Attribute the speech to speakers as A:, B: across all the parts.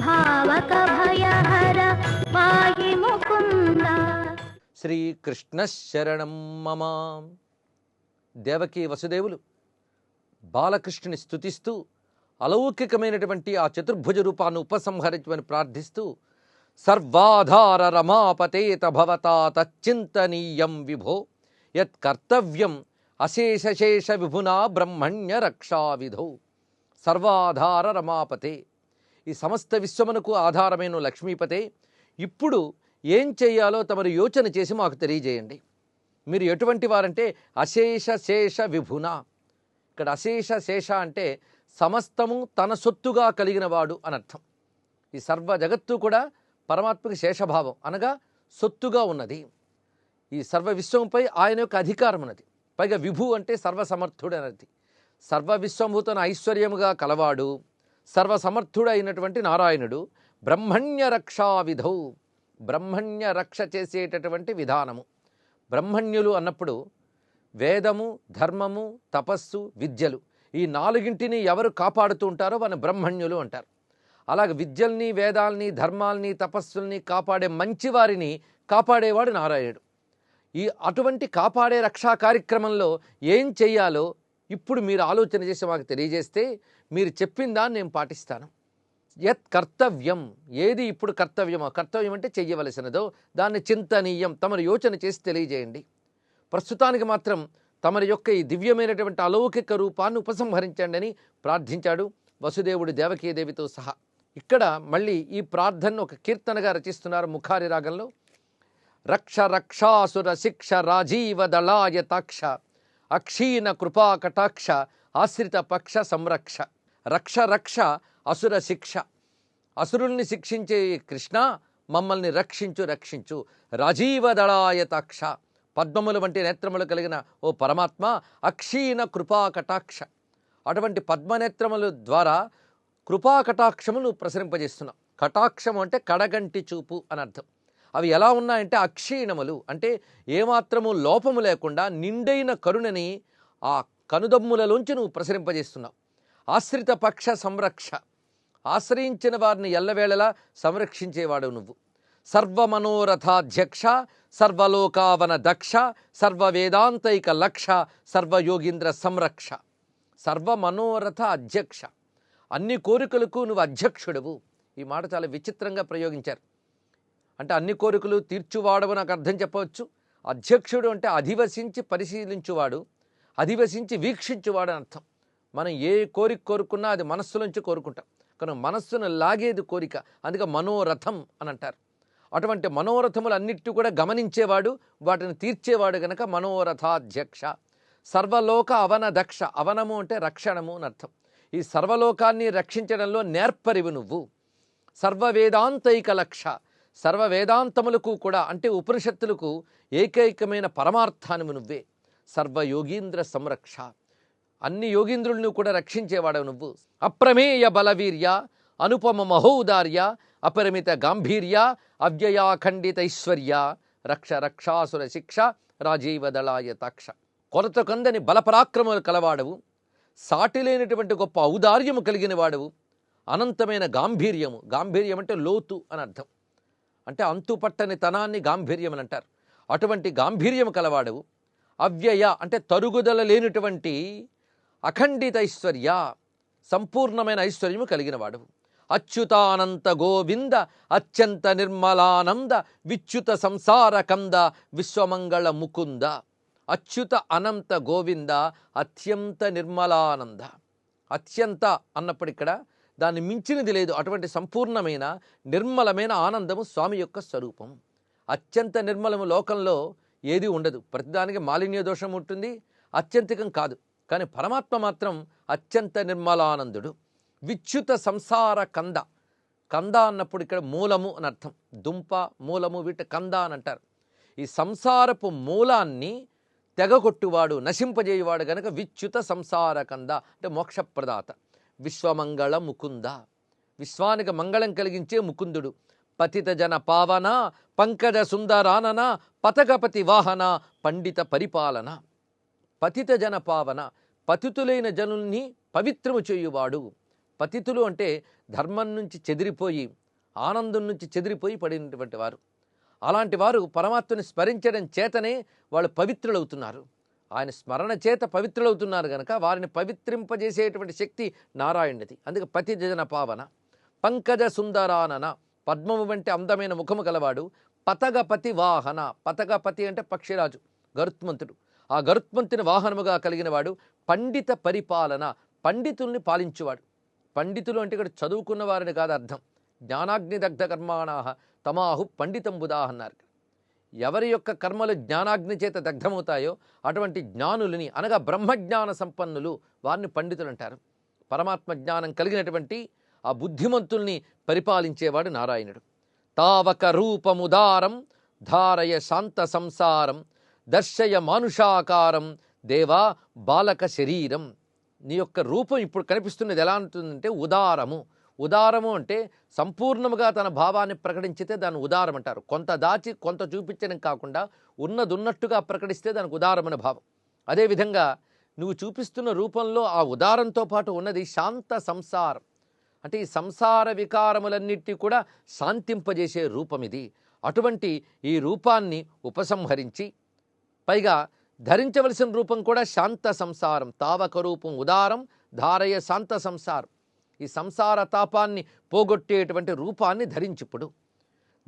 A: భావక భయహర పాహి ముకుంద
B: శ్రీకృష్ణ శరణం మమ దేవకీ వసుదేవులు బాలకృష్ణుని స్థుతిస్తూ అలౌకికమైనటువంటి ఆ చతుర్భుజ రూపాన్ని ఉపసంహరించమని ప్రార్థిస్తూ సర్వాధార రమాపతేత భవతా తచ్చింతనీయం విభో యత్ కర్తవ్యం అశేషశేష విభునా బ్రహ్మణ్య రక్షావిధౌ సర్వాధార రమాపతే ఈ సమస్త విశ్వమునకు ఆధారమైన లక్ష్మీపతే ఇప్పుడు ఏం చేయాలో తమరు యోచన చేసి మాకు తెలియజేయండి. మీరు ఎటువంటి వారంటే అశేష శేష విభున. ఇక్కడ అశేష శేష అంటే సమస్తము తన సొత్తుగా కలిగిన వాడు అని అర్థం ఈ సర్వ జగత్తు కూడా పరమాత్మకి శేషభావం అనగా సొత్తుగా ఉన్నది. ఈ సర్వ విశ్వంపై ఆయన యొక్క అధికారం ఉన్నది. పైగా విభు అంటే సర్వసమర్థుడు అనేది సర్వ విశ్వభూతన ఐశ్వర్యముగా కలవాడు. సర్వసమర్థుడైనటువంటి నారాయణుడు బ్రహ్మణ్య రక్షా విధౌ. బ్రహ్మణ్య రక్ష చేసేటటువంటి విధానము. బ్రహ్మణ్యులు అన్నప్పుడు వేదము ధర్మము తపస్సు విద్యలు ఈ నాలుగింటిని ఎవరు కాపాడుతూ ఉంటారో వాళ్ళని బ్రహ్మణ్యులు అంటారు. అలాగే విద్యల్ని వేదాల్ని ధర్మాల్ని తపస్సుల్ని కాపాడే మంచివారిని కాపాడేవాడు నారాయణుడు. ఈ అటువంటి కాపాడే రక్షా కార్యక్రమంలో ఏం చెయ్యాలో ఇప్పుడు మీరు ఆలోచన చేసి మాకు తెలియజేస్తే మీరు చెప్పిన దాన్ని నేను పాటిస్తాను. యత్ కర్తవ్యం. ఏది ఇప్పుడు కర్తవ్యమో కర్తవ్యం అంటే చెయ్యవలసినదో దాన్ని చింతనీయం తమరు యోచన చేసి తెలియజేయండి. ప్రస్తుతానికి మాత్రం తమరి యొక్క ఈ దివ్యమైనటువంటి అలౌకిక రూపాన్ని ఉపసంహరించండి అని ప్రార్థించాడు వసుదేవుడు దేవకీదేవితో సహా. ఇక్కడ మళ్ళీ ఈ ప్రార్థనను ఒక కీర్తనగా రచిస్తున్నారు ముఖారి రాగంలో రక్ష రక్షాసుర శిక్ష రాజీవ దళాయ తాక్ష. అక్షీణ కృపా కటాక్ష ఆశ్రిత పక్ష సంరక్ష. రక్ష రక్ష అసుర శిక్ష. అసురుల్ని శిక్షించే కృష్ణ మమ్మల్ని రక్షించు రక్షించు. రాజీవ దళాయ పద్మములు వంటి నేత్రములు కలిగిన ఓ పరమాత్మ అక్షీణ కృపా కటాక్ష. అటువంటి పద్మనేత్రముల ద్వారా కృపా కటాక్షమును ప్రసరింపజేస్తున్నాం. కటాక్షము అంటే కడగంటి చూపు అని అర్థం. అవి ఎలా ఉన్నాయంటే అక్షీణములు. అంటే ఏమాత్రము లోపము లేకుండా నిండైన కరుణని ఆ కనుదమ్ములలోంచి నువ్వు ప్రసరింపజేస్తున్నావు. ఆశ్రిత పక్ష సంరక్ష. ఆశ్రయించిన వారిని ఎల్లవేళలా సంరక్షించేవాడు నువ్వు. సర్వమనోరథాధ్యక్ష సర్వలోకావన దక్ష సర్వవేదాంతైక లక్ష సర్వయోగీంద్ర సంరక్ష. సర్వమనోరథ అధ్యక్ష అన్ని కోరికలకు నువ్వు అధ్యక్షుడవు. ఈ మాట చాలా విచిత్రంగా ప్రయోగించారు. అంటే అన్ని కోరికలు తీర్చువాడవు నాకు అర్థం చెప్పవచ్చు. అధ్యక్షుడు అంటే అధివసించి పరిశీలించువాడు అధివసించి వీక్షించువాడు అని అర్థం. మనం ఏ కోరిక కోరుకున్నా అది మనస్సులోంచి కోరుకుంటాం. కనుక మనస్సును లాగేది కోరిక అందుకే మనోరథం అని అంటారు. అటువంటి మనోరథములు అన్నిటి కూడా గమనించేవాడు వాటిని తీర్చేవాడు గనక మనోరథాధ్యక్ష. సర్వలోక అవన దక్ష అవనము అంటే రక్షణము అని అర్థం. ఈ సర్వలోకాన్ని రక్షించడంలో నేర్పరివు నువ్వు. సర్వవేదాంతైక లక్ష సర్వ వేదాంతములకు కూడా అంటే ఉపనిషత్తులకు ఏకైకమైన పరమార్థాన్ని నువ్వే. సర్వ యోగీంద్ర సంరక్ష. అన్ని యోగీంద్రులను కూడా రక్షించేవాడు నువ్వు. అప్రమేయ బలవీర్య అనుపమ మహోదార్య అపరిమిత గాంభీర్య అవ్యయాఖండిత ఐశ్వర్య రక్ష రక్షాసుర శిక్ష రాజీవ దళాయ తాక్ష. కొరత కందని బలపరాక్రమలు కలవాడవు. సాటి లేనటువంటి గొప్ప ఔదార్యము కలిగిన వాడవు అనంతమైన గాంభీర్యము. గాంభీర్యం అంటే లోతు అని అర్థం అంటే అంతుపట్టని తనాన్ని గాంభీర్యం అని అంటారు. అటువంటి గాంభీర్యం కలవాడు అవ్యయ అంటే తరుగుదల లేనటువంటి అఖండిత ఐశ్వర్య సంపూర్ణమైన ఐశ్వర్యము కలిగినవాడు. అచ్యుతానంత గోవింద అత్యంత నిర్మలానంద విచ్యుత సంసార కంద విశ్వమంగళ ముకుంద. అచ్యుత అనంత గోవింద అత్యంత నిర్మలానంద. అత్యంత అన్నప్పుడు ఇక్కడ దాన్ని మించినది లేదు. అటువంటి సంపూర్ణమైన నిర్మలమైన ఆనందము స్వామి యొక్క స్వరూపం. అత్యంత నిర్మలము లోకంలో ఏది ఉండదు. ప్రతిదానికి మాలిన్య దోషం ఉంటుంది అత్యంతికం కాదు. కానీ పరమాత్మ మాత్రం అత్యంత నిర్మలానందుడు. విచ్యుత సంసార కంద. కంద అన్నప్పుడు ఇక్కడ మూలము అని అర్థం. దుంప మూలము వీటి కంద అని అంటారు. ఈ సంసారపు మూలాన్ని తెగగొట్టువాడు నశింపజేయువాడు గనక విచ్యుత సంసార కంద అంటే మోక్షప్రదాత విశ్వమంగళ ముకుంద. విశ్వానికి మంగళం కలిగించే ముకుందుడు. పతిత జన పావన పంకజ సుందరానన పతకపతి వాహన పండిత పరిపాలన. పతిత జన పావన పతితులైన జనుల్ని పవిత్రము చేయువాడు. పతితులు అంటే ధర్మం నుంచి చెదిరిపోయి ఆనందం నుంచి చెదిరిపోయి పడినటువంటి వారు. అలాంటి వారు పరమాత్మని స్మరించడం చేతనే వాళ్ళు పవిత్రులవుతున్నారు. ఆయన స్మరణ చేత పవిత్రులవుతున్నారు కనుక వారిని పవిత్రింపజేసేటువంటి శక్తి నారాయణుడిది. అందుకే పతి జన పావన పంకజ సుందరానన పద్మము వంటి అందమైన ముఖము కలవాడు పతగపతి వాహన. పతగపతి అంటే పక్షిరాజు గరుత్మంతుడు. ఆ గరుత్మంతుని వాహనముగా కలిగిన వాడు పండిత పరిపాలన పండితుల్ని పాలించువాడు. పండితులు అంటే ఇక్కడ చదువుకున్న వారిని కాదు అర్థం జ్ఞానాగ్ని దగ్ధ కర్మాణాహ తమాహు పండితం బుధా అన్నారు. ఎవరి యొక్క కర్మలు జ్ఞానాగ్ని చేత దగ్ధమవుతాయో అటువంటి జ్ఞానులని అనగా బ్రహ్మజ్ఞాన సంపన్నులు వారిని పండితులు అంటారు పరమాత్మ జ్ఞానం కలిగినటువంటి ఆ బుద్ధిమంతుల్ని పరిపాలించేవాడు నారాయణుడు. తావక రూపముదారం ధారయ శాంత సంసారం దర్శయ మానుషాకారం దేవా బాలక శరీరం. నీ యొక్క రూపం ఇప్పుడు కనిపిస్తున్నది ఎలా ఉంటుందంటే ఉదారము. ఉదారము అంటే సంపూర్ణముగా తన భావాన్ని ప్రకటించితే దాన్ని ఉదారం అంటారు. కొంత దాచి కొంత చూపించడం కాకుండా ఉన్నది ఉన్నట్టుగా ప్రకటిస్తే దానికి ఉదారమైన భావం. అదేవిధంగా నువ్వు చూపిస్తున్న రూపంలో ఆ ఉదారంతో పాటు ఉన్నది శాంత సంసారం. అంటే ఈ సంసార వికారములన్నిటి కూడా శాంతింపజేసే రూపం ఇది. అటువంటి ఈ రూపాన్ని ఉపసంహరించి పైగా ధరించవలసిన రూపం కూడా శాంత సంసారం తావక రూపం ఉదారం ధారయ శాంత సంసారం. ఈ సంసార తాపాన్ని పోగొట్టేటువంటి రూపాన్ని ధరించిప్పుడు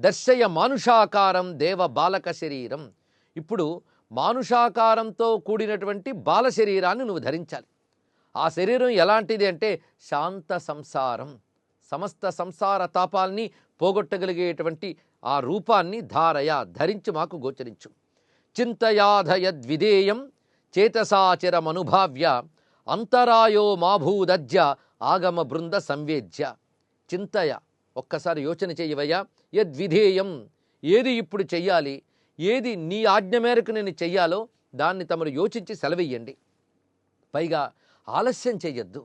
B: దర్శయ మానుషాకారం దేవ బాలక శరీరం. ఇప్పుడు మానుషాకారంతో కూడినటువంటి బాల శరీరాన్ని నువ్వు ధరించాలి. ఆ శరీరం ఎలాంటిది అంటే శాంత సంసారం. సమస్త సంసార తాపాల్ని పోగొట్టగలిగేటువంటి ఆ రూపాన్ని ధారయ ధరించి మాకు గోచరించు. చింతయాధయద్విధేయం చేతసాచరమనుభావ్య అంతరాయో మాభూదజ్య ఆగమ బృంద సంవేద్య. చింతయ ఒక్కసారి యోచన చేయవయ్యా. యద్విధేయం. ఏది ఇప్పుడు చెయ్యాలి? ఏది నీ ఆజ్ఞ మేరకు నేను చెయ్యాలో దాన్ని తమరు యోచించి సెలవెయ్యండి. పైగా ఆలస్యం చేయొద్దు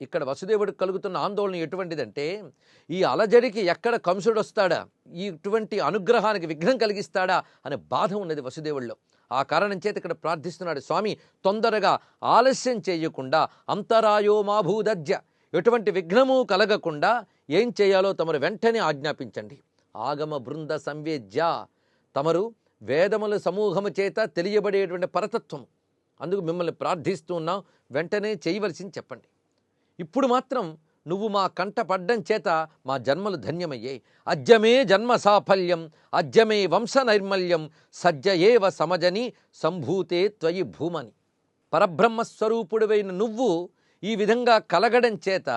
B: ఇక్కడ వసుదేవుడికి కలుగుతున్న ఆందోళన ఎటువంటిదంటే ఈ అలజడికి ఎక్కడ కంసుడు వస్తాడా ఈ ఇటువంటి అనుగ్రహానికి విఘ్నం కలిగిస్తాడా? అనే బాధ ఉన్నది వసుదేవుల్లో ఆ కారణం చేత ఇక్కడ ప్రార్థిస్తున్నాడు. స్వామి తొందరగా ఆలస్యం చేయకుండా అంతరాయో మాభూదజ్య ఎటువంటి విఘ్నము కలగకుండా ఏం చేయాలో తమరు వెంటనే ఆజ్ఞాపించండి. ఆగమ బృంద సంవేద్య. తమరు వేదముల సమూహము చేత తెలియబడేటువంటి పరతత్వం అందుకు మిమ్మల్ని ప్రార్థిస్తూ ఉన్నాం వెంటనే చేయవలసింది చెప్పండి. ఇప్పుడు మాత్రం నువ్వు మా కంట పడ్డం చేత మా జన్మలు ధన్యమయ్యాయి. అజ్యమే జన్మ సాఫల్యం అజ్యమే వంశ నైర్మల్యం సజ్జ ఏవ సమజని సంభూతే త్వయి భూమని. పరబ్రహ్మస్వరూపుడివైన నువ్వు ఈ విధంగా కలగడం చేత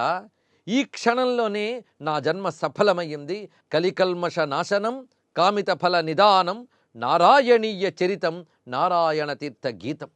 B: ఈ క్షణంలోనే నా జన్మ సఫలమయ్యింది. కలికల్మష నాశనం కామిత ఫల నిదానం నారాయణీయ చరితం నారాయణ తీర్థ గీతం.